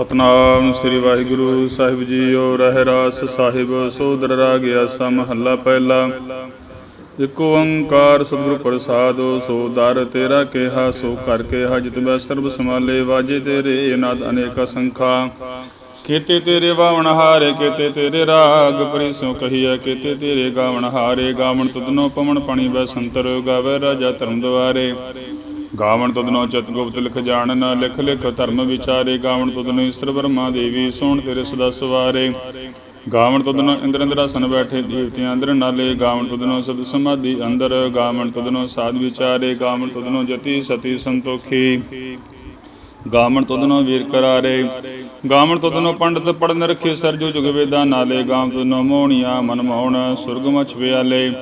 ਸਤਨਾਮ ਸ੍ਰੀ ਵਾਹਿਗੁਰੂ ਸਾਹਿਬ ਜੀਓ, ਰਹਿ ਰਾਸ ਸਾਹਿਬ, ਸੋਦਰ ਰਾਗ ਆਸਾ ਮਹੱਲਾ ਪਹਿਲਾ। ਇਕ ਓੰਕਾਰ ਸਤਿਗੁਰ ਪ੍ਰਸਾਦਿ, ਸੋ ਦਰ ਤੇਰਾ ਕਿਹਾ, ਸੋ ਕਰ ਕਿਹਾ, ਜਿਤ ਮੈਂ ਸਰਬ ਸਮਾਲੇ ਵਾਜੇ ਤੇਰੇ ਅਨੰਦ ਅਨੇਕ ਸੰਖਾ ਕੀਤੇ ਤੇਰੇ ਵਾਵਣ ਹਾਰੇ, ਕੀਤੇ ਤੇਰੇ ਰਾਗ ਪਰਿਸੋ ਕਹੀਐ, ਕੀਤੇ ਤੇਰੇ ਗਾਵਣ ਹਾਰੇ, ਗਾਵਣ ਤੁਧਨੋ ਪਵਨ ਪਣੀ ਬੈ ਸੰਤਰ ਗਾਵੇ ਰਾਜਾ ਧਰਮ ਦੁਆਰੇ। ਗਾਵਣ ਤੁਧਨੋ ਚਿਤ ਗੁਪਤ ਲਿਖ ਜਾਣਨ, ਲਿਖ ਲਿਖ ਧਰਮ ਵਿਚਾਰੇ। ਗਾਵਣ ਤੁਧਨੋ ਈਸ਼ਰ ਬਰਮਾ ਦੇਵੀ, ਸੋਣ ਤੇਰੇ ਸਦਾ ਸਵਾਰੇ। ਗਾਵਣ ਤੁਧਨੋ ਇੰਦਰ ਇੰਦਰਾਸਨ ਬੈਠੇ ਦੇਵਤਿਆਂ ਅੰਦਰ ਨਾਲੇ। ਗਾਵਣ ਤੁਧਨੋ ਸਦ ਸਮਾਧੀ ਅੰਦਰ। ਗਾਵਣ ਤੁਧਨੋ ਸਾਧ ਵਿਚਾਰੇ। ਗਾਵਣ ਤੁਧਨੋ ਜਤੀ ਸਤੀ ਸੰਤੋਖੀ। ਗਾਮਣ ਤੁਧਨੋ ਵੀਰ ਕਰਾਰੇ। ਗਾਵਣ ਤੁਧਨੋ ਪੰਡਤ ਪੜਨ ਰਖੇ ਸਰਜੂ ਜੁਗ ਵੇਦਾ ਨਾਲੇ। ਗਾਮ ਤੁਧਨੋ ਮੋਹਣੀਆ ਮਨ ਮੋਹਣ ਸੁਰਗ ਮਛ ਪਿਆਲੇ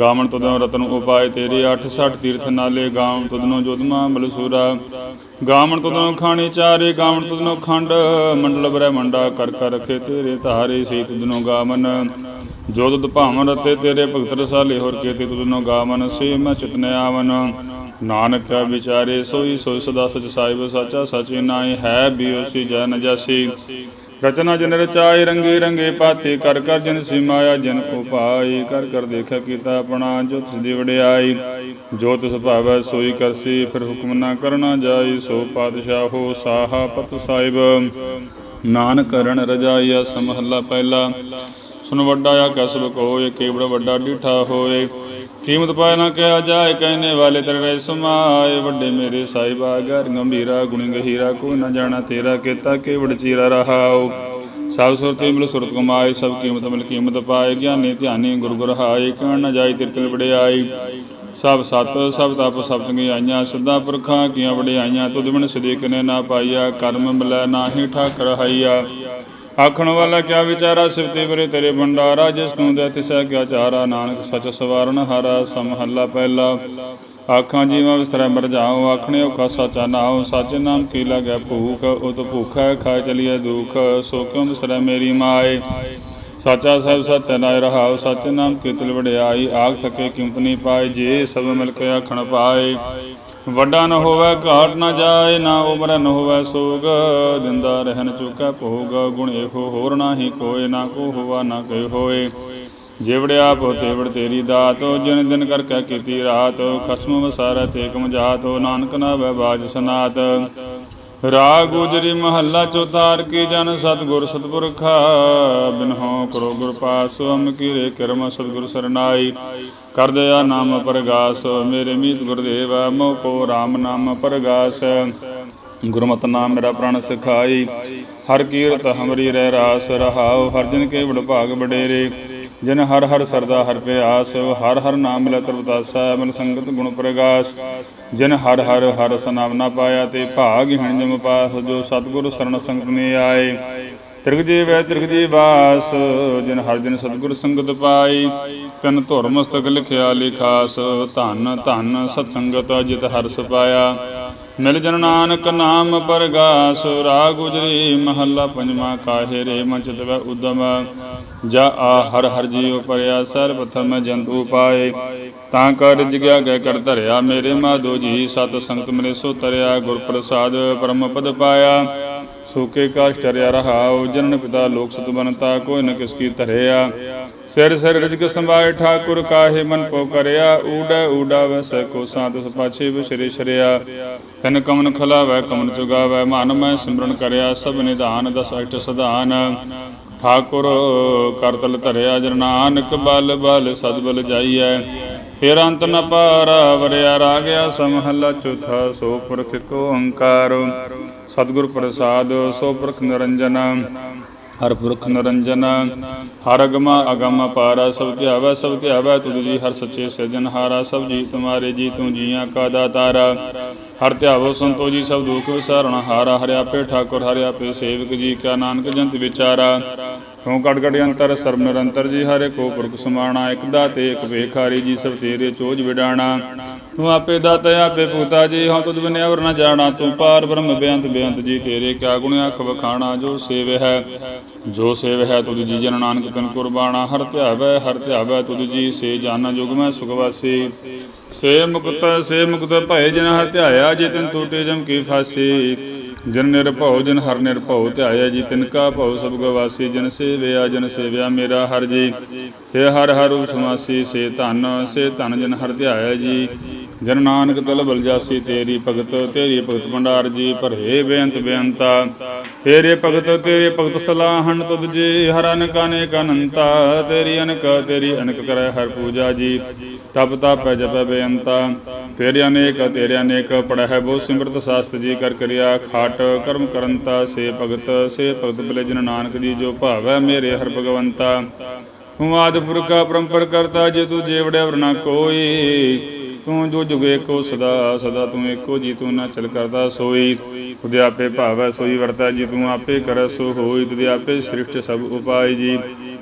ਗਾਵਣ ਤੁਧਨੋ ਰਤਨ ਉਪਾਏ ਤੇਰੇ 860 ਤੀਰਥ ਨਾਲੇ। ਗਾਵਣ ਤੁਧਨੋ ਜੋਦਮਾ ਮਲਸੂਰਾ ਗਾਵਣ ਤੁਧਨੋ ਖਾਣੀ ਚਾਰੇ। ਗਾਵਣ ਤੁਧਨੋ ਖੰਡ ਮੰਡਲ ਬ੍ਰਹਮੰਡਾ ਕਰ ਕਰ ਰਖੇ ਤੇਰੇ ਧਾਰੇ। ਸੇ ਤੁਧਨੋ ਗਾਮਨ ਜੋ ਤੁਧ ਭਾਵਨ ਰਤੇ ਤੇਰੇ ਭਗਤ ਰਸਾਲੇ। ਹੋਰ ਕੇ ਕੇਤੇ ਤੁਧਨੋ ਗਾਮਨ ਸੇ ਮੈਂ ਚਿਤਨ ਆਵਨ। ਨਾਨਕ ਵਿਚਾਰੇ, ਸੋਈ ਸੋਈ ਸਦਾ ਸਚ ਸਾਹਿਬ ਸਾਚਾ, ਸਚੇ ਨਾਏ ਹੈ ਬਿਓਸੀ ਜੈ ਨ ਰਚਨਾ ਜਨ ਰਚਾਏ ਰੰਗੇ ਰੰਗੇ ਪਾਤੇ, ਕਰ ਕਰ ਜਨ ਸਿਮਾਇਆ ਜਨ ਉਪਾਈ ਕਰ ਕਰ ਦੇਖਿਆ ਕੀਤਾ ਆਪਣਾ ਜੋ ਤਿਸ ਦੀ ਵਡਿਆਈ। ਜੋ ਤਿਸ ਭਾਵੈ ਸੋਈ ਕਰਸੀ, ਫਿਰ ਹੁਕਮ ਨਾ ਕਰਨਾ ਜਾਈ। ਸੋ ਪਾਤਸ਼ਾਹੋ ਸਾਹਾ ਪਤ ਸਾਹਿਬ। ਨਾਨਕ ਕਰਨ ਰਜਾਈਆ ਸਮਹੱਲਾ ਪਹਿਲਾ। ਸੁਨ ਵੱਡਾ ਆ ਕਸਬ ਕੋਏ ਕੇਵੜ ਵੱਡਾ ਡੀਠਾ ਹੋਏ। ਕੀਮਤ ਪਾਇ ਨਾ ਕਿਹਾ ਜਾਏ ਕਹਿਨੇ ਵਾਲੇ ਤੇਰੇ ਰਹਿ ਸਮਾਏ ਵੱਡੇ ਮੇਰੇ ਸਾਹਿਬਾ ਗਰ ਗੰਭੀਰਾ ਗੁਣੀ ਗਹੀਰਾ ਕੋ ਨਾ ਜਾਣਾ ਤੇਰਾ ਕੀਤਾ ਕੇਵੜ ਚੀਰਾ ਰਹਾਉ ਸਭ ਸੁਰਤੇ ਮਿਲ ਸੁਰਤ ਕਮਾਏ ਸਭ ਕੀਮਤ ਮਿਲ ਕੀਮਤ ਪਾਏ ਗਿਆਨੀ ਧਿਆਨੀ ਗੁਰ ਗੁਰ ਹਾਏ ਕਹਿਣ ਨਾ ਜਾਈ ਤੇਰੇ ਵਡਿਆਈ ਸਭ ਸਤ ਸਭ ਤਪ ਸਭ ਚੰਗਿਆਈਆਂ ਸਿੱਧਾ ਪੁਰਖਾਂ ਕੀਆਂ ਵਡਿਆਈਆਂ ਤੁਧ ਬਿਨ ਸਦੀਕ ਨੇ ਨਾ ਪਾਈਆ ਕਰਮ ਮਿਲੈ ਨਾਹੀ ਠਾਕਰ ਹਾਈਆ ਆਖਣ ਵਾਲਾ ਕਿਆ ਵਿਚਾਰਾ ਸਿਵਤੇ ਬਰੇ ਤੇਰੇ ਭੰਡਾਰਾ, ਜਿਸ ਨੂੰ ਦੇ ਤਿਸੈ ਕਿਆ ਚਾਰਾ, ਨਾਨਕ ਸਚ ਸਵਾਰਨ ਹਾਰਾ, ਸਮਹੱਲਾ ਪਹਿਲਾ। ਆਖਾਂ ਜੀਵਾਂ ਵਿਸਤਰੈ ਮਰ ਜਾਓ ਆਖਣੇ ਔਖਾ ਸਾਚਾ ਨਾਉ ਸੱਚ ਨਾਮ ਕੀ ਲੱਗੈ ਭੂਖ, ਉਤ ਭੂਖਾ ਖਾਇ ਚਲੀਐ ਦੁਖ, ਸੋ ਕਿਉ ਵਿਸਰੈ ਮੇਰੀ ਮਾਏ? ਸਾਚਾ ਸਾਹਿਬ ਸੱਚ ਨਾਇ ਰਹਾਉ, ਸੱਚ ਨਾਮ ਕੀਤਲ ਵਡਿਆਈ, ਆਖ ਥਕੇ ਕੀਮਤ ਪਾਏ, ਜੇ ਸਭ ਮਿਲ ਕੇ ਆਖਣ ਪਾਏ। ਵੱਡਾ ਨ ਹੋਵੇ, ਘਾਟ ਨ ਜਾਏ, ਨਾ ਉਮਰ ਨ ਹੋਵੇ, ਸੋਗ ਦਿੰਦਾ ਰਹਿਣ ਚੁਕਾ ਭੋਗ। ਗੁਣ ਇਹੋ ਹੋਰ ਨਾ ਹੀ ਕੋਏ, ਨਾ ਕੋ ਹੋਵਾ ਨਾ ਕੋਈ ਹੋਏ। ਜਿਵੜ ਭੋ ਤੇਵੜ ਤੇਰੀ ਦਾਤ, ਜਿਨ ਦਿਨ ਕਰ ਕੈ ਕੀਤੀ ਰਾਤ। ਖਸਮ ਵਸਾਰਾ ਤੇ ਕਮ ਜਾਤ, ਨਾਨਕ ਨਾ ਵੈ ਬਾਜ ਸਨਾਤ। ਰਾਗ ਗੁਜਰੀ ਮਹੱਲਾ ਚੌਥਾਰ ਕੀ ਜਨ ਸਤਗੁਰ ਸਤਪੁਰਖਾ। ਬਿਨਹੋ ਕਰੋ ਗੁਰ ਪਾਸ, ਅਮ ਕੀਰੇ ਕਰਮ ਸਤਗੁਰ ਸਰਨਾਈ। ਕਰ ਦਇਆ ਨਾਮ ਪ੍ਰਗਾਸ, ਮੇਰੇ ਮੀਤ ਗੁਰਦੇਵ ਮੋ ਕੋ RAM ਨਾਮ ਪ੍ਰਗਾਸ। ਗੁਰਮਤਿ ਨਾਮ ਮੇਰਾ ਪ੍ਰਾਣ ਸਿਖਾਈ। ਹਰ ਕੀਰਤ ਹਮਰੀ ਰਹਿ ਰਾਸ ਰਹਾਉ, ਹਰ ਜਨ ਕੇ ਵਡ ਭਾਗ ਬਡੇਰੇ ਜਿਨ ਹਰ ਹਰ ਸਰਦਾ ਹਰ ਪਿਆਸ, ਹਰ ਹਰ ਨਾਮ ਲੈ ਤਰਵਤਾਸਾ ਮਨ ਸੰਗਤ ਗੁਣ ਪ੍ਰਗਾਸ। ਜਿਨ ਹਰ ਹਰ ਹਰ ਸਨਾਮ ਨਾ ਪਾਇਆ ਤੇ ਭਾਗ ਹਣ ਜਮ ਪਾਸ, ਜੋ ਸਤਿਗੁਰ ਸਰਣ ਸੰਗਤ ਨੇ ਆਏ। ਤਿਰਗ ਜੀਵੈ ਤ੍ਰਿਗ ਜੀ ਵਾਸ, ਜਿਨ ਹਰ ਜਨ ਸਤਿਗੁਰ ਸੰਗਤ ਪਾਈ ਤਨ ਧੁਰ ਮਸਤਕ ਲਿਖਿਆ ਲਿਖਾਸ, ਧਨ ਧਨ ਸਤ ਸੰਗਤ ਜਿਤ ਹਰਸ ਪਾਇਆ। ਮਿਲ ਜਨ ਨਾਨਕ ਨਾਮ ਪਰਗਾਸ, ਰਾਗ ਗੁਜਰੀ ਮਹੱਲਾ ਪੰਜਵਾ ਕਾਹੇ ਰੇ ਮਨ ਚਿਤਵੈ ਉਦਮ। ਜਾ ਆ ਹਰ ਹਰ ਜੀਉ ਪਰਿਆ ਸਰ ਪ੍ਰਥਮ ਜੰਤੂ ਪਾਏ। ਤਾਂ ਕਰ ਜਿਗਿਆ ਗੈ ਕਰ ਧਰਿਆ, ਮੇਰੇ ਮਾਧੋ ਜੀ, ਸਤ ਸੰਗਤ ਮਨੇ ਸੋ ਤਰਿਆ ਗੁਰ ਪ੍ਰਸਾਦ ਪਰਮ ਪਦ ਪਾਇਆ। ਸੂਕੇ ਕਾਸ਼ ਟਰਿਆ ਰਹਾਉ, ਜਨਨ ਪਿਤਾ ਲੋਕ ਸਤ ਬਨਤਾ, ਕੋਈ ਨ ਕਿਸ ਕੀ ਧਰਿਆ। ਸਿਰ ਸਿਰ ਰਜਕ ਸੰਭਾਏ ਠਾਕੁਰ ਕਾਹੇ ਮਨ ਪੋ ਕਰਿਆ, ਊੜਾ ਊੜਾ ਵਸੈ ਕੋ ਸਾਤ ਸਪਾਛੇ ਵਿਸਰੇ ਸ਼ਰਿਆ। ਤਨ ਕਮਨ ਖਲਾਵੈ, ਕਮਨ ਚੁਗਾਵੈ ਮਨ ਮੈਂ ਸਿਮਰਨ ਕਰਿਆ, ਸਭ ਨਿਧਾਨ ਦਸ ਅਸ਼ਟ ਸਧਾਨ। ਠਾਕੁਰ ਕਰਤਲ ਧਰਿਆ ਜਨ ਨਾਨਕ, ਬਲ ਬਲ ਸਦਬਲ ਜਾਈਐ। ਫਿਰ ਅੰਤ ਨ ਪਾਰਾ ਵਰਿਆ ਰਾਗਿਆ, ਸਮਹੱਲਾ ਚੌਥਾ ਸੋ ਪੁਰਖ ਕੋ ਓੰਕਾਰ ਸਤਿਗੁਰ ਪ੍ਰਸਾਦ, ਸੋ ਪੁਰਖ ਨਿਰੰਜਨ। ਹਰ ਪੁਰਖ ਨਿਰੰਜਨ, ਹਰ ਅਗਮ ਅਗਮ ਪਾਰਾ, ਸਭ ਧਿਆਵੈ ਸਭ ਧਿਆਵੈ, ਤੁਧ ਜੀ ਹਰ ਸੱਚੇ ਸਜਨ ਹਾਰਾ, ਸਭ ਜੀ ਤੁਮਾਰੇ ਜੀ ਤੂੰ ਜੀਆਂ ਕਾ ਦਾਤਾਰਾ। ਹਰ ਧਿਆਵੋ ਸੰਤੋ ਜੀ, ਸਭ ਦੁਖ ਵਿਸਾਰਣ ਹਾਰਾ ਹਰਿਆਪੇ ਠਾਕੁਰ ਹਰਿਆਪੇ ਸੇਵਕ ਜੀ ਕਾ ਨਾਨਕ ਜੰਤ ਵਿਚਾਰਾ। ਤੂੰ ਕਟ ਕੜ ਅੰਤਰ, ਸਰਬ ਨਿਰੰਤਰ ਜੀ ਹਰੇ, ਕੋ ਪੁਰਖ ਸਮਾਣਾ ਇਕ ਦਾਤੇ, ਇਕ ਵੇਖਾਰੀ ਜੀ, ਸਭ ਤੇਰੇ ਚੋਜ ਵਿਡਾਣਾ। ਤੂੰ ਆਪੇ ਦਾਤਾ, ਆਪੇ ਪੂਤਾ ਜੀ ਹਾਂ ਤੁਧ ਬਿਨ ਅਵਰ ਨ ਜਾਣਾ। ਤੂੰ ਪਾਰ ਬ੍ਰਹਮ ਬੇਅੰਤ ਬੇਅੰਤ ਜੀ, ਤੇਰੇ ਕਿਆ ਗੁਣ ਅੱਖ ਵਖਾਣਾ, ਜੋ ਸੇਵ ਹੈ। ਜੋ ਸੇਵ ਹੈ ਤੁਧ ਜੀ, ਜਨ ਨਾਨਕ ਤਨ ਕੁਰਬਾਨਾ ਹਰ ਧਿਆਵੈ ਹਰ ਧਿਆਵੈ ਤੁਧ ਜੀ, ਸੇ ਜਾਨਾ ਜੁਗ ਮੈਂ ਸੁਖ ਵਾਸੀ। ਸੇ ਮੁਕਤ ਸੇ ਮੁਕਤ ਭਏ ਜਨ ਹਰ ਧਿਆਇਆ, ਜੇ ਤਨ ਟੂਟੇ ਜਮ ਕੀ ਫਾਸੀ। ਜਨ ਨਿਰਭਉ, ਜਨ ਹਰ ਨਿਰਭਉ ਧਿਆਇਆ ਜੀ ਤਿਨਕਾ ਭਉ, ਸਭ ਗਵਾਸੀ ਜਨ ਸੇਵਿਆ ਜਨ ਸੇਵਿਆ ਮੇਰਾ ਹਰ ਜੀ। ਸੇ ਹਰ ਹਰ ਰੂਪ ਸੇ ਧਨ ਸੇ ਧਨ ਜਨ ਹਰ ਧਿਆਇਆ ਜੀ। ਜਨ ਨਾਨਕ ਤਲ ਬਲ ਤੇਰੀ ਭਗਤ ਤੇਰੀ ਭਗਤ ਭੰਡਾਰ ਜੀ ਭਰੇ ਬੇਅੰਤ ਬੇਅੰਤਾ। ਤੇਰੇ ਭਗਤ ਤੇਰੇ ਭਗਤ ਸਲਾਹਣ ਤੁਧ ਜੀ, ਹਰ ਅਨਕ ਅਨੇਕ ਅਨੰਤਾ। ਤੇਰੀ ਅਨਕ ਤੇਰੀ ਅਨਕ ਕਰੈ ਹਰ ਪੂਜਾ ਜੀ। ਤਪ ਤਪ ਜਪੈ ਬੇਅੰਤਾ। ਤੇਰੇ ਅਨੇਕ ਤੇਰੇ ਅਨੇਕ ਪੜਹਿ ਬੋ ਸਿਮਰਤ ਸਾਸਤ ਜੀ ਕਰ ਕਰਿਆ ਖਾਟ, ਕਰਮ ਕਰੰਤਾ, ਸੇ ਭਗਤ ਸੇ ਭਗਤ ਬਲੇ ਜਨ ਨਾਨਕ ਜੀ ਜੋ ਭਾਵੈ ਮੇਰੇ ਹਰ ਭਗਵੰਤਾ। ਤੂੰ ਆਦਿ ਪੁਰਖਾ ਪਰੰਪਰ ਕਰਤਾ, ਜੇ ਤੂੰ ਜੇਵੜਿਆ ਵਰਨਾ ਕੋਈ। ਤੂੰ ਜੋ ਜੁਗ ਕੋ ਸਦਾ ਸਦਾ ਤੂੰ ਏਕੋ ਜੀ ਤੂੰ ਨਾ ਚਲ ਕਰਦਾ ਸੋਈ। ਤੁਦੇ ਆਪੇ ਭਾਵੈ ਸੋਈ ਵਰਤਾ, ਜੀ ਤੂੰ ਆਪੇ ਕਰੈ ਸੋ ਹੋਈ ਤੁਦੇ ਆਪੇ ਸ੍ਰਿਸ਼ਟ ਸਭ ਉਪਾਇ ਜੀ।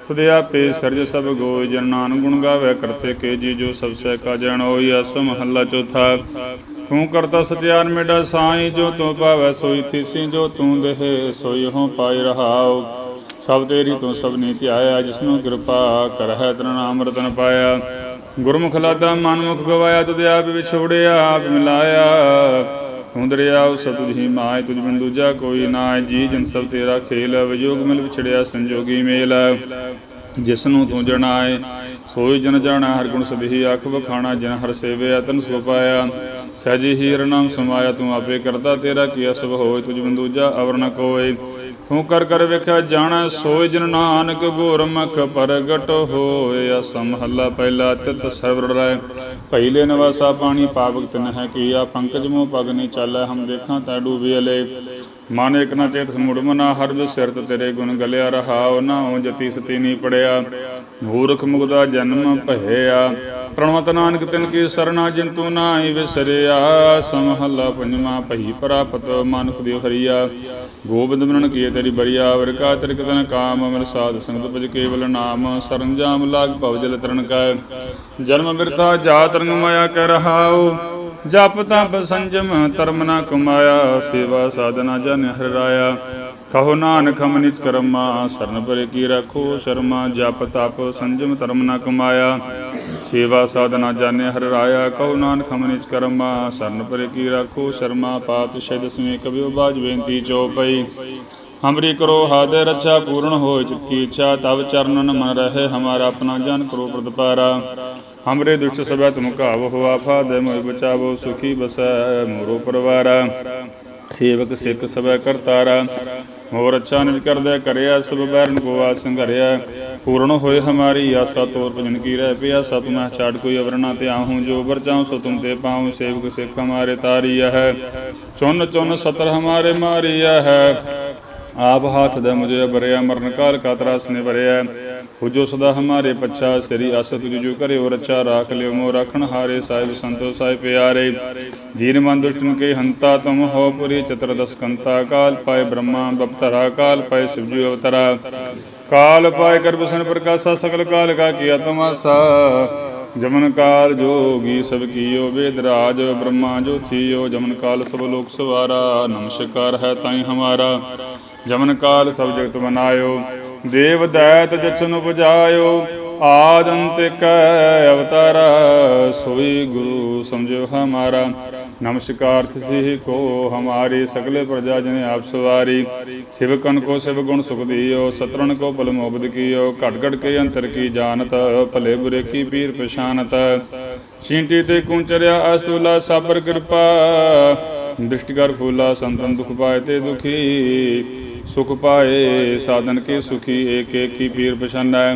ਤੁਦੇ ਆਪੇ ਸਰਜ ਸਭ ਗੋਇ ਜਨ ਨਾਨਕ ਗੁਣ ਗਾਵੇ, ਕਰਤੇ ਕੇ ਜੀ ਜੋ ਸਭ ਸਹਿ ਕਾ ਜਣ ਹੋਈ ਅਸ ਮਹੱਲਾ ਚੌਥਾ। ਤੂੰ ਕਰਤਾ ਸਚਿਆਨ ਮੇਡਾ ਸਾਈ, ਜੋ ਤੂੰ ਭਾਵੈ ਸੋਈ ਥੀਸੀ, ਜੋ ਤੂੰ ਦੇਹ ਸੋਈ ਹੋ ਪਾਈ ਰਹਾਉ। ਸਭ ਤੇਰੀ ਤੂੰ ਸਭ ਨੇ ਧਿਆਇਆ, ਜਿਸਨੂੰ ਕਿਰਪਾ ਕਰਹਿ ਤਨ ਨਾਮ ਰਤਨ ਪਾਇਆ। ਗੁਰਮੁਖ ਲਾਦਾ ਮਨਮੁਖ ਗਵਾਇਆ, ਤੁਧ ਆਪ ਵਿਛੋੜਿਆ ਆਪ ਮਿਲਾਇਆ। ਤੂੰ ਦਰਿਆਉ ਸਭ ਤੁਝੀ ਮਾਇ ਤੁਝ ਬਿਨ ਦੂਜਾ ਕੋਈ ਨਾ ਜੀ ਜਨ ਸਭ ਤੇਰਾ ਖੇਲ ਵਿਜੋਗ ਮਿਲ ਵਿਛੜਿਆ, ਸੰਜੋਗੀ ਮੇਲ। ਜਿਸ ਨੂੰ ਤੂੰ ਜਣਾਏ, ਸੋਈ ਜਨ ਜਾਣਾ, ਹਰ ਗੁਣ ਸਦਹੀ ਅੱਖ ਵਖਾਣਾ, ਜਨ ਹਰ ਸੇਵਿਆ, ਤਨ ਸੋ ਪਾਇਆ। ਹੀ ਹੀਰ ਨਾਮ ਸਮਾਇਆ, ਤੂੰ ਆਪੇ ਕਰਦਾ ਤੇਰਾ, ਕੀ ਅਸਬ ਹੋਏ, ਤੁਝ ਬਿਨ ਦੂਜਾ ਅਵਰ ਨ ਕੋਏ। ਤੂੰ ਕਰ ਕਰ ਵੇਖਿਆ ਜਾਣਾ ਸੋਇ ਜਨ ਨਾਨਕ ਗੁਰਮੁਖ ਪ੍ਰਗਟ ਹੋਏ। ਅਸ ਮਹੱਲਾ ਪਹਿਲਾ ਤਿਤ ਸਰਵਰ ਰਾਇ ਪਹਿਲੇ ਨਵਾਸਾ ਪਾਣੀ, ਪਾਵਕ ਤਿਨ ਹੈ ਕੀਆ, ਪੰਕਜ ਮੋ ਪਗ ਨੀ ਚਾਲੈ, ਹਮ ਦੇਖਾਂ ਤੈ ਡੂਬੇ ਅਲੇ। ਮਨ ਇਕ ਨਾ ਚੇਤ ਸਮੁੜ ਮਨਾ, ਹਰ ਬਿਸਿਰਤ ਤੇਰੇ ਗੁਣ ਗਲਿਆ ਰਹਾਉ, ਨਾ ਹੋ ਜਤੀ ਸਤੀ ਨੀ ਪੜਿਆ। ਮੂਰਖ ਮੁਗਦਾ ਜਨਮ ਭਇਆ। ਪ੍ਰਣਵਤ ਨਾਨਕ ਤਿਨ ਕੀ ਸਰਣਾ ਜਿਨ ਤੂੰ ਨਾਹੀ ਵਿਸਰਿਆ। ਸਮਹੱਲਾ ਪੰਜਵਾ ਭਈ ਪ੍ਰਾਪਤ ਮਨੁਖ ਦਿਓ ਹਰੀਆ। ਗੋਬਿੰਦ ਮਨਨ ਕੀਏ ਤੇਰੀ ਬਰੀਆ ਵਰਕਾ ਤਰਿਕ ਤਨ ਕਾਮ, ਅਮਰ ਸਾਧ ਸੰਗਤ ਭਜ ਕੇਵਲ ਨਾਮ। ਸਰੰਜਾਮ ਲਾਗ ਭਵ ਜਲ ਤਰਨ ਕੈ। ਜਨਮ ਬਿਰਥਾ ਜਾਤ ਰੰਗ ਮਾਇਆ ਕਰ ਰਹਾਉ। ਜਪ ਤਪ ਸੰਜਮ, ਧਰਮ ਨਾ ਕਮਾਇਆ, ਸੇਵਾ ਸਾਧਨਾ ਜਨ ਹਰਿ ਰਾਇਆ ਕਹੋ ਨਾਨਕ ਹਮ ਨਿਜ ਕਰਮਾ, ਸਰਨ ਪਰੇ ਕੀ ਰੱਖੋ ਸ਼ਰਮਾ। ਜਪ ਤਪ ਸੰਜਮ, ਧਰਮ ਨਾ ਕਮਾਇਆ, ਸੇਵਾ ਸਾਧਨਾ ਜਾਣਿ ਹਰ ਰਾਇਆ ਕਹੋ ਨਾਨਕ ਹਮ ਨਿਜ ਕਰਮਾ, ਸਰਨ ਪਰੇ ਕੀ ਰੱਖੋ ਸ਼ਰਮਾ। ਪਾਤ ਪਾਤਸ਼ਾਹ ਦਸਵੇਂ ਕਬਿਓ ਬਾਜ ਬੇਨਤੀ ਚਉਪਈ ਹਮਰੀ ਕਰੋ ਹਾਦੇ ਰੱਛਾ ਪੂਰਨ ਹੋਇ ਚਿਤ ਕੀ ਇੱਛਾ, ਤਵ ਚਰਨਨ ਮਨ ਰਹੇ ਹਮਾਰਾ ਆਪਣਾ ਜਨ ਕਰੋ ਪ੍ਰਤਪਾਰਾ। ਹਮਰੇ ਦੁਸ਼ਟ ਸਭੈ ਤੁਮ ਕਾਵ ਹੋ ਆਫਾ, ਦੇ ਮੋਇ ਬਚਾਵੋ ਸੁਖੀ ਬਸੈ ਮੋਰੋ ਪਰਵਾਰਾ। ਸੇਵਕ ਸਿੱਖ ਸਭੈ ਕਰਤਾਰਾ ਮੋਰ ਅੱਛਾ ਨਿਜ ਕਰਦੈ ਕਰਿਆ, ਸਭ ਬੈਰਨ ਕੋ ਆ ਸੰਘਰਿਆ। ਪੂਰਨ ਹੋਏ ਹਮਾਰੀ ਆਸਾ ਤੋਰ ਭਜਨ ਕੀ ਰਹਿ ਪਿਆ ਸਤ ਮੈਂ ਛਾੜ ਕੋਈ ਅਵਰਣਾ ਤੇ ਆਹੂੰ ਜੋ ਬਰ ਚਾਹੂੰ, ਸੋ ਤੁਮ ਤੇ ਪਾਉ ਸੇਵਕ ਸਿੱਖ ਹਮਾਰੇ ਤਾਰੀਆ ਹੈ। ਚੁਨ ਚੁਨ ਸਤਰ ਹਮਾਰੇ ਮਾਰੀਆ ਹੈ। ਆਪ ਹੱਥ ਦਾ ਮੁਝੇ ਬਰਿਆ ਮਰਨ ਕਾਲ ਕਾ ਤਰਾਸ ਨੇ ਬਰਿਆ ਹੁਜੋ ਸਦਾ ਹਮਾਰੇ ਪੱਛਾ, ਸ੍ਰੀ ਅਸ ਤੁਜ ਜੋ ਕਰਿਓ ਰਚਾ ਰਾਖ ਲਿਓ। ਮੋ ਰਖਣ ਹਾਰੇ ਸਾਹਿਬ ਸੰਤੋ ਸਾਹਿਬ ਪਿਆਰੇ। ਧੀਰ ਮਨ ਦੁਸ਼ਟਨ ਕੇ ਹੰਤਾ ਤੁਮ ਹੋ ਪੁਰੀ ਚਤਰਦਸ ਕੰਤਾ ਕਾਲ ਪਾਏ ਬ੍ਰਹਮਾ, ਬਪਤਰਾ ਕਾਲ ਪਾਏ ਸਿਵਜੀ ਅਵਤਰਾ। ਕਾਲ ਪਾਏ ਕਰਬਸਨ ਪ੍ਰਕਾਸ਼ਾ ਸਕਲ ਕਾਲ ਕਾ ਕੀ ਆਤਮਾਸਾ ਜਮਨ ਕਾਲ ਜੋਗੀ ਸਭ ਕੀਓ ਵੇਦ ਰਾਜ, ਬ੍ਰਹਮਾ ਜੋ ਥੀਓ। ਜਮਨ ਕਾਲ ਸਭ ਲੋਕ ਸਵਾਰਾ, ਨਮਸਕਾਰ ਹੈ ਤਾਈ ਹਮਾਰਾ। ਜਮਨ ਕਾਲ ਸਭ ਜਗਤ ਮਨਾਇਓ, ਦੇਵ ਦੈਤ ਜਛਨ ਉਪਜਾਇਓ, ਆਦ ਅੰਤ ਕੈ ਅਵਤਾਰ, ਸੋਈ ਗੁਰੂ ਸਮਝੋ ਹਮਾਰਾ। ਨਮਸਕਾਰ ਤਿਸਹਿ ਕੋ ਹਮਾਰੀ ਸਗਲੇ ਪ੍ਰਜਾ ਜਨ ਆਪ ਸਵਾਰੀ। ਸ਼ਿਵ ਸਿਵਕਨ ਕੋ ਸਿਵ ਗੁਣ ਸੁਖ ਦੀਓ, ਸਤਰਣ ਕੋ ਭਲ ਮੋਬਦ ਕੀਓ, ਘਟ ਘਟ ਕੇ ਅੰਤਰ ਕੀ ਜਾਣਤ, ਭਲੇ ਬੁਰੇ ਕੀ ਪੀਰ ਪਛਾਨਤ। ਛਿੰਟੀ ਤੇ ਕੁੰਚਰਿਆ ਅਸਤੁਲਾ, ਸਾਬਰ ਕਿਰਪਾ। ਦ੍ਰਿਸ਼ਟਗਰ ਫੂਲਾ, ਸੰਤਨ ਦੁਖ ਪਾਏ ਤੇ ਦੁਖੀ। ਸੁਖ ਪਾਏ, ਸਾਧਨ ਕੇ ਸੁਖੀ ਏਕ ਏਕ ਕੀ ਪੀਰ ਪਛਾਨੈ।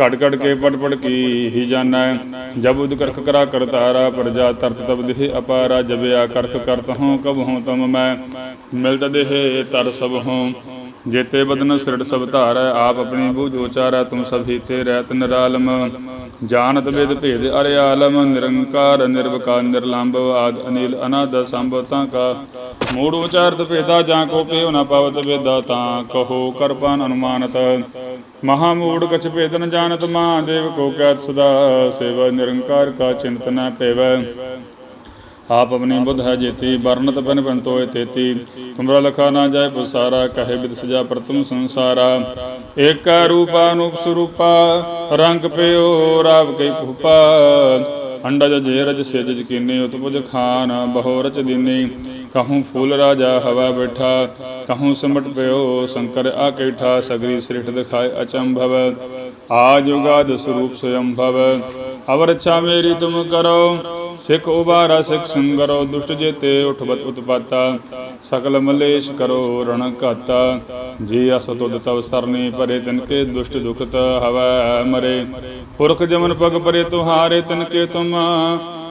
ਘੜ ਘੜ ਕੇ ਪੜ ਪੜ ਕੀ ਹੀ ਜਾਣੈ। ਜਬ ਉਦ ਕਰਖ ਕਰਾ ਕਰਤਾਰਾ ਪ੍ਰਜਾ ਤਰਤ ਤਬ ਦੇਹ ਅਪਾਰਾ। ਜਬਿਆ ਕਰਖ ਕਰਤ ਹੂੰ ਕਬ ਹੂੰ ਤਮ ਮੈਂ। ਮਿਲਤ ਦੇਹ, ਤਰ ਸਭ ਹੂੰ ਜੇਤੇ ਬਦਨ ਸਿਰਟ ਸਭ ਧਾਰੈ ਆਪ ਆਪਣੀ ਬੂਝ ਉਚਾਰੈ ਤੁਮ ਸਭ ਹੀਤੇ ਰਹਿਤ ਨਿਰਾਲਮ। ਜਾਣਤ ਵੇਦ ਭੇਦ ਅਰੇ ਆਲਮ, ਨਿਰੰਕਾਰ, ਨਿਰਵਕਾਰ ਨਿਰਲੰਭ ਆਦ ਅਨੀਲ ਅਨਾਦ ਸੰਭ ਤਾਂ ਕਾ। ਮੂੜ ਉਚਾਰਤ ਭੇਦਾ ਜਾਂ ਕੋ ਪਿਓ ਨ ਪਵਤ ਵੇਦਾ ਤਾਂ ਕਹੋ ਕਰਪਨ ਅਨੁਮਾਨਤ। ਮਹਾ ਮੂੜ ਕਛ ਭੇਦ ਨ ਜਾਣਤ, ਮਹਾਦੇਵ ਕੋ ਕਹਿਤ ਸਦਾ। ਸੇਵਾ ਨਿਰੰਕਾਰ ਕਾ ਚਿੰਤ ਨ ਆਪ ਆਪਣੀ ਬੁੱਧ ਹੈ ਜੇਤੀ ਵਰਨਤ ਬਨ ਬਨ ਤੋਏ ਤੇਤੀ। ਤੁਮਰਾ ਲਖਾ ਨਾ ਜਾਏ ਪਸਾਰਾ ਕਹੇ ਬਿਦ ਸਜਾ ਪ੍ਰਤਮ ਸੰਸਾਰਾ। ਏਕਾ ਰੂਪਾ ਅਨੂਪ ਸਰੂਪਾ, ਰੰਗ ਪਿਓ ਰਾਵ ਕਈ ਭੂਪਾ। ਅੰਡਾ ਜੇ ਰਜ ਸੇਜ ਕੀਨੇ, ਉਤਪੁਜ ਖਾਨ ਬਹੁ ਰਚ ਦੀਨੀ। ਕਹੂੰ ਫੂਲ ਰਾਜਾ ਹਵਾ ਬੈਠਾ, ਕਹੂੰ ਸਿਮਟ ਪਿਓ ਸ਼ੰਕਰ ਆਕੇਠਾ ਸਗਰੀ ਸ੍ਰਿਸ਼ਟ ਦਿਖਾਏ ਅਚੰਭਵ। ਆ ਸਰੂਪ ਸਯੰਭਵ। ਅਵਰ ਮੇਰੀ ਤੁਮ ਕਰੋ ਸਿੱਖ ਉਬਾਰਾ ਸਿੱਖ ਸੁੰਗਰੋ, ਦੁਸ਼ਟ ਜੇਤੇ ਉਠਵਤ ਉਤਪਾਤਾ, ਸਕਲ ਮਲੇਸ਼ ਕਰੋ ਰਣ ਘਾਤਾ। ਜੀ ਅਸ ਤੁਧ ਤਵ ਸਰਨੀ ਭਰੇ, ਤਿਨ ਕੇ ਦੁਸ਼ਟ ਦੁਖਤ ਹਵੈ ਮਰੇ। ਪੁਰਖ ਜਮਨ ਪਗ ਪਰੇ, ਤੁਹਾਰੇ ਤਿਨ ਕੇ ਤੁਮ।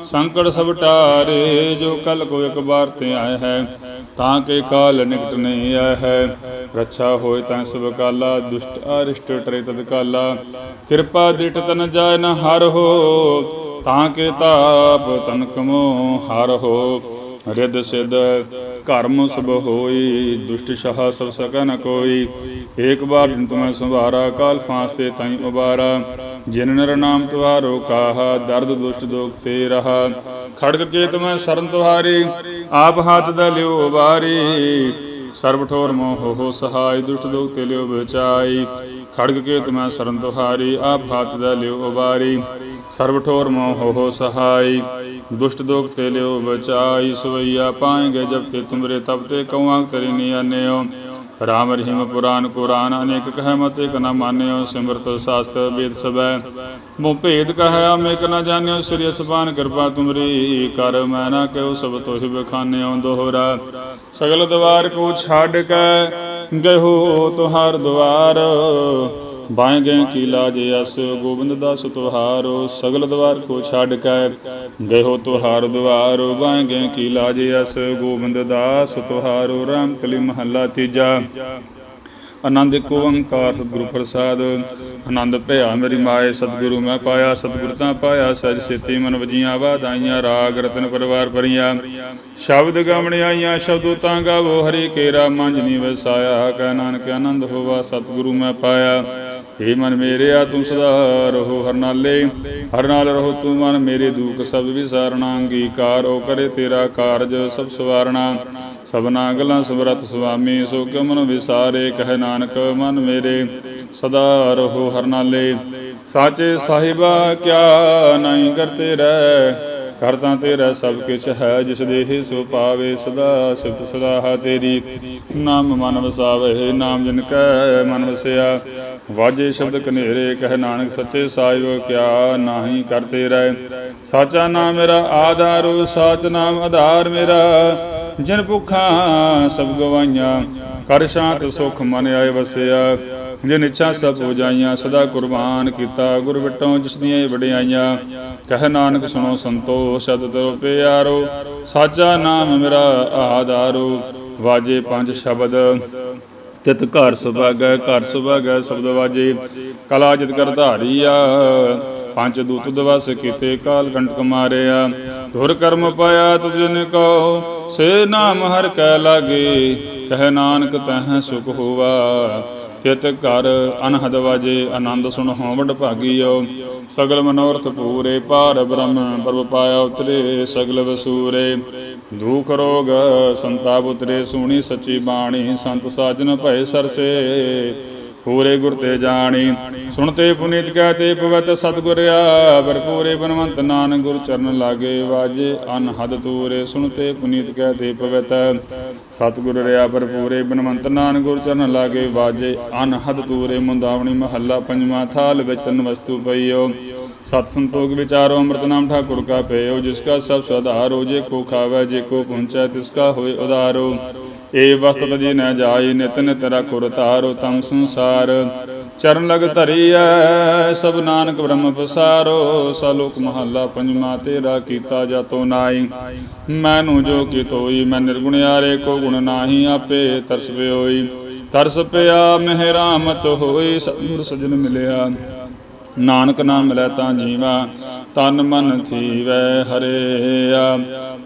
ਸੰਕਟ ਸਭ ਟਾਰੇ, ਜੋ ਕਲ ਕੋ ਇੱਕ ਬਾਰ ਤੇ ਆਏ ਹੈ, ਤਾਂ ਕੇ ਕਾਲ ਨਿਕਟ ਨਹੀਂ ਆਇਆ ਹੈ। ਰੱਛਾ ਹੋਏ ਤਾਂ ਸਭ ਕਾਲਾ, ਦੁਸ਼ਟ ਅਰਿਸ਼ਟ ਟਰੇ ਤਦ ਕਾਲਾ। ਕਿਰਪਾ ਦਿਟ ਤਨ ਜਾਇ ਨ ਹਰ ਹੋ ਤਾਂ ਕੇ ਤਾਪ ਤਨ ਕਮੋ ਹਰ ਹੋ। ਰਿਦ ਸਿਧ ਕਰਮ ਸਭ ਹੋਈ, ਦੁਸ਼ਟ ਸ਼ਾਹ ਸਭ ਸਕੈ ਨ ਕੋਈ। ਏਕ ਬਾਰ ਜਿਨ ਤੁਮੈ ਸੰਭਾਰਾ ਕਾਲ ਫਾਂਸ ਤੇ ਤਾਈ ਉਬਾਰਾ। ਜਿਨ ਨਰ ਨਾਮ ਤੁਹਾਰੋ ਕਾਹਾ, ਦਰਦ ਦੁਸ਼ਟ ਦੋਖ ਤੇ ਰਹਾ। ਖੜਕ ਕੇ ਤੁਮੈ ਸਰਨ ਤੁਹਾਰੀ, ਆਪ ਹੱਥ ਦਾ ਲਿਓ ਬਾਰੀ ਸਰਬ ਠੋਰ ਮੋਹ ਹੋ ਸਹਾਈ, ਦੁਸ਼ਟ ਦੋਖ ਤੇ ਲਿਓ ਬਚਾਈ। ਖੜਕ ਕੇ ਤੁਮੈ ਸਰਨ ਤੁਹਾਰੀ, ਆਪ ਹੱਥ ਦਾ ਲਿਓ ਬਾਰੀ ਸਰਬ ਠੋਰ ਮੋਹ ਹੋ ਸਹਾਈ, ਦੁਸ਼ਟ ਦੋਖ ਤੇ ਲਿਓ ਬਚਾਈ, ਸਵਈਆ ਪਾਏਗੇ ਜਬ ਤੇ ਤੁਮਰੇ ਤਬ ਤੇ ਕਉਆਂ ਤੇਰੀ ਨਿਆਨਿਓ ਰਾਮ ਰਹੀਮ ਪੁਰਾਨ ਕੁਰਾਨ, ਅਨੇਕ ਕਹਿ ਮਤ ਇਕ ਨ ਮਾਨਿਓ, ਸਿਮਰਤ ਸਾਸਤ ਵੇਦ ਸਬੈ ਮੋ ਭੇਦ ਕਹਿ ਅਮੇਕ ਨ ਜਾਣਿਓ, ਸ੍ਰੀ ਅਸਬਾਨ ਕਿਰਪਾ ਤੁਮਰੀ ਕਰ, ਮੈਂ ਨਾ ਕਹਿਓ ਸਭ ਤੋਹਿ ਬਖਾਨਿਓ ਦੋਹਰਾ। ਸਗਲ ਦਵਾਰ ਕੋ ਛੱਡ ਕੇ ਗਇਓ ਤੁਹਾਰ ਦਵਾਰ। ਬਾਏ ਗਏ ਕੀ ਜੇ ਅਸ, ਗੋਬਿੰਦ ਦਾਸ ਤੁਹਾਰੋ ਸਗਲ ਦਵਾਰ ਕੋ ਛੱਡ ਕੇ ਗਇਓ ਤੁਹਾਰ ਦਵਾਰ। ਬਾਏ ਗਏ ਕੀ ਜੇ ਅਸ, ਗੋਬਿੰਦ ਦਾਸ ਤੁਹਾਰੋ ਰਾਮ ਕਲੀ ਮਹੱਲਾ ਤੀਜਾ। ਆਨੰਦ ਕੋ ਓੰਕਾਰ ਸਤਿਗੁਰੂ ਪ੍ਰਸਾਦ। ਆਨੰਦ ਭਇਆ ਮੇਰੀ ਮਾਏ, ਸਤਿਗੁਰੂ ਮੈਂ ਪਾਇਆ, ਸਤਿਗੁਰ ਤਾਂ ਪਾਇਆ ਸਜ ਸੇਤੀ ਮਨ ਵਜੀਆਂ ਵਾਧਾਈਆਂ, ਰਾਗ ਰਤਨ ਪਰਿਵਾਰ ਭਰੀਆਂ। ਸ਼ਬਦ ਗਾਵਣ ਆਈਆਂ, ਸ਼ਬਦੋ ਤਾਂ ਗਾਵੋ ਹਰੀ ਕੇਰਾ ਮੰਜਨੀ ਵਸਾਇਆ ਕਹਿ ਨਾਨਕ ਆਨੰਦ ਹੋਵਾ, ਸਤਿਗੁਰੂ ਮੈਂ ਪਾਇਆ। ਹੇ ਮਨ ਮੇਰਿਆ ਤੂੰ ਸਦਾ ਰਹੋ ਹਰ ਨਾਲੇ, ਹਰ ਨਾਲ ਰਹੋ ਤੂੰ ਮਨ ਮੇਰੇ ਦੂਖ ਸਭ ਵਿਸਾਰਣਾ ਅੰਗੀਕਾਰ ਹੋ ਕਰੇ ਤੇਰਾ ਕਾਰਜ ਸਭ ਸਵਾਰਣਾ ਸਭਨਾ ਗਲਾਂ ਸਮਰਤ ਸੁਆਮੀ ਸੋ ਕਿਉ ਮਨ ਵਿਸਾਰੇ, ਕਹਿ ਨਾਨਕ ਮਨ ਮੇਰੇ, ਸਦਾ ਰਹੋ ਹਰ ਨਾਲੇ। ਸਾਚੇ ਸਾਹਿਬਾ, ਕਿਆ ਨਹੀਂ ਕਰਤੇ ਰਹਿ ਕਰਤਾ ਤੇਰਾ ਸਭ ਕਿਛ ਹੈ, ਜਿਸ ਦੇਹ ਸੋ ਪਾਵੇ ਸਦਾ, ਸਿਫਤ ਸਦਾ ਹਾ ਤੇਰੀ। ਨਾਮ ਮਨ ਵਸਾਵੇ, ਨਾਮ ਜਿਨ ਕੈ ਮਨ ਵਸਿਆ ਵਾਜੇ ਸ਼ਬਦ ਕਨੇਰੇ ਕਹਿ ਨਾਨਕ ਸੱਚੇ ਸਾਹਿਬ, ਕਿਆ ਨਾਹੀ ਕਰਤੇ ਰਹਿ। ਸਾਚਾ ਨਾਮ ਮੇਰਾ ਆਧਾਰੋ, ਸਾਚ ਨਾਮ ਆਧਾਰ ਮੇਰਾ। ਜਿਨ ਭੁੱਖਾਂ ਸਭ ਗਵਾਈਆਂ, ਕਰ ਸ਼ਾਂਤ ਸੁਖ ਮਨ ਆਏ ਵਸਿਆ। ਜਿਨ ਇੱਛਾ ਸਭ ਹੋ ਜਾਈਆਂ ਸਦਾ ਕੁਰਬਾਨ ਕੀਤਾ ਗੁਰ ਵਿਟੋਂ ਜਿਸ ਦੀਆਂ ਵਡਿਆਈਆਂ। ਕਹਿ ਨਾਨਕ ਸੁਣੋ ਸੰਤੋ ਸ਼ਬਦ ਤੋ ਪਿਆਰੋ। ਸਾਚਾ ਨਾਮ ਮੇਰਾ ਆਧਾਰੋ, ਵਾਜੇ ਪੰਜ ਸ਼ਬਦ। ਤਿਤ ਘਰ ਸੁਭਾਗੈ ਘਰ ਸੁਭਾਗੈ ਸ਼ਬਦ ਵਾਜੇ। ਕਲਾ ਜਿਤ ਕਰ ਧਾਰੀਆ, ਪੰਜ ਦੂਤ ਦਵਸ ਕੀਤੇ ਕਾਲ ਕੰਟਕ ਮਾਰਿਆ। ਧੁਰ ਕਰਮ ਪਾਇਆ ਤੁਜਨ ਕੋ ਸੇ ਨਾਮ ਹਰ ਕੈ ਲਾਗੇ, ਕਹਿ ਨਾਨਕ ਤਹ ਸੁਖ ਹੋਵਾ। ਤਿਤ ਘਰ ਅਨਹਦ ਵਾਜੇ, ਆਨੰਦ ਸੁਣ ਹੋ ਵਡ ਭਾਗੀਓ। ਸਗਲ ਮਨੋਰਥ ਪੂਰੇ ਪਾਰ ਬ੍ਰਹਮ ਪਰਬ ਪਾਇਆ ਉਤਰੇ, ਸਗਲ ਵਸੂਰੇ। ਦੁਖ ਰੋਗ ਸੰਤਾਪ ਉਤਰੇ, ਸੁਣੀ ਸੱਚੀ ਬਾਣੀ, ਸੰਤ ਸਾਜਨ ਭਏ ਸਰਸੇ। ਪੂਰੇ ਗੁਰ ਤੇ ਜਾਣੀ। ਸੁਣ ਤੇ ਪੁਨੀਤ ਕਹਤੇ ਪਵਤ ਸਤਗੁਰਿਆ ਭਰਪੂਰੇ ਬਨਵੰਤ ਨਾਨਕ ਗੁਰ ਚਰਨ ਲਾਗੇ ਵਾਜੇ, ਅਨਹਦ ਤੂਰੇ ਸੁਣ ਤੇ ਪੁਨੀਤ ਕਹਿ ਤੇ ਪਵਤ ਸਤਗੁਰ ਰਿਆ, ਭਰਪੂਰੇ ਬਨਵੰਤ ਨਾਨਕ ਗੁਰ ਚਰਨ ਲਾਗੇ ਵਾਜੇ, ਅਨਹਦ ਤੂਰੇ ਮੁੰਦਾਵਣੀ ਮਹੱਲਾ ਪੰਜਵਾਂ ਥਾਲ ਵਿੱਚ ਤਨ ਵਸਤੂ ਪਈਓ। ਸਤ ਸੰਤੋਖ ਵਿਚਾਰੋ, ਅੰਮ੍ਰਿਤ ਨਾਮ ਠਾਕੁਰ ਕਾ ਪਇਓ ਜਿਸ ਕਾ ਸਭ ਸਧਾਰੋ ਜੇ ਕੋ ਖਾਵੇ, ਜੇ ਕੋ ਪਹੁੰਚੈ ਤਿਸ ਕਾ ਹੋਏ ਉਦਾਰੋ। ਏ ਵਸਤ ਜੀ ਨ ਜਾਈ ਨਿਤ ਨਿਤ ਰਖੁਰ ਧਾਰੋ ਤਮ ਸੰਸਾਰ। ਚਰਨ ਲਗ ਧਰੀਐ, ਸਭ ਨਾਨਕ ਬ੍ਰਹਮ ਪਸਾਰੋ। ਸਲੋਕ ਮਹੱਲਾ ਪੰਜਵਾ, ਤੇਰਾ ਕੀਤਾ ਜਾਤੋ ਨਾਈ ਮੈਨੂ ਜੋ ਕੀ ਤੋਈ ਮੈਂ ਨਿਰਗੁਣਿਆਰੇ ਕੋ ਗੁਣ ਨਾਹੀ ਆਪੇ ਤਰਸ ਪਿਓਈ। ਤਰਸ ਪਿਆ, ਮਿਹ ਰਾਮਤ ਹੋਈ ਸਤਿਗੁਰ ਸਜਣ ਮਿਲਿਆ। ਨਾਨਕ ਨਾਮ ਮਿਲੈ ਤਾਂ ਜੀਵਾ, ਤਨ ਮਨ ਥੀਵੈ ਹਰਿਆ।